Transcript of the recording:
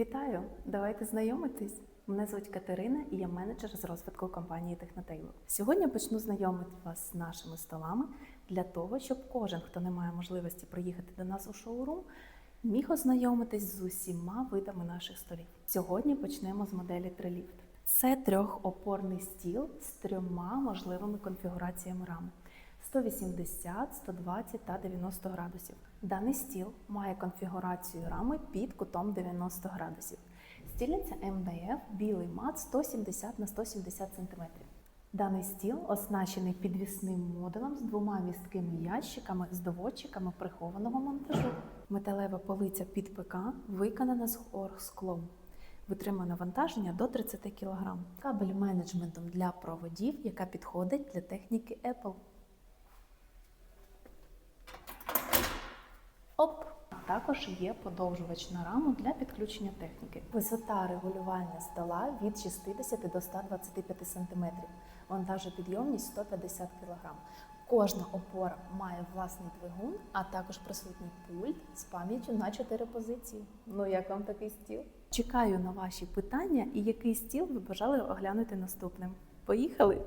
Вітаю! Давайте знайомитись. Мене звуть Катерина і я менеджер з розвитку компанії Технотейлор. Сьогодні почну знайомити вас з нашими столами для того, щоб кожен, хто не має можливості приїхати до нас у шоурум, міг ознайомитись з усіма видами наших столів. Сьогодні почнемо з моделі Триліфт. Це трьохопорний стіл з трьома можливими конфігураціями рами. 180, 120 та 90 градусів. Даний стіл має конфігурацію рами під кутом 90 градусів. Стільниця МДФ білий мат 170 на 170 см. Даний стіл оснащений підвісним модулем з двома місткими ящиками з доводчиками прихованого монтажу. Металева полиця під ПК виконана з оргсклом. Витримує навантаження до 30 кг. Кабель менеджментом для проводів, яка підходить для техніки Apple. Також є подовжувач на раму для підключення техніки. Висота регулювання стола від 60 до 125 см. Вантажопідйомність 150 кг. Кожна опора має власний двигун, а також присутній пульт з пам'яттю на 4 позиції. Ну як вам такий стіл? Чекаю на ваші питання і який стіл ви бажали оглянути наступним. Поїхали!